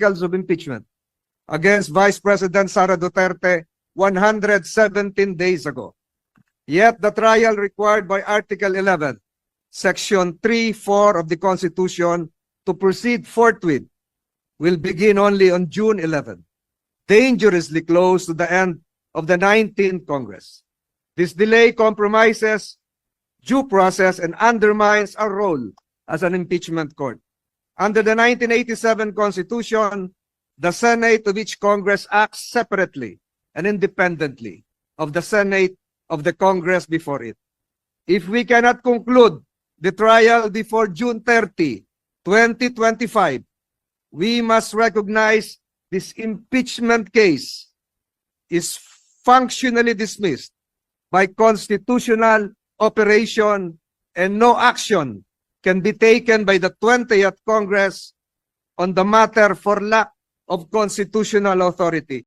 articles of impeachment against Vice President Sara Duterte 117 days ago. Yet the trial required by Article 11, Section 3, 4 of the Constitution to proceed forthwith will begin only on June 11, dangerously close to the end of the 19th Congress. This delay compromises due process and undermines our role as an impeachment court. Under the 1987 Constitution, the Senate of each Congress acts separately and independently of the Senate of the Congress before it. If we cannot conclude the trial before June 30, 2025, we must recognize this impeachment case is functionally dismissed by constitutional operation and no action can be taken by the 20th Congress on the matter for lack of constitutional authority.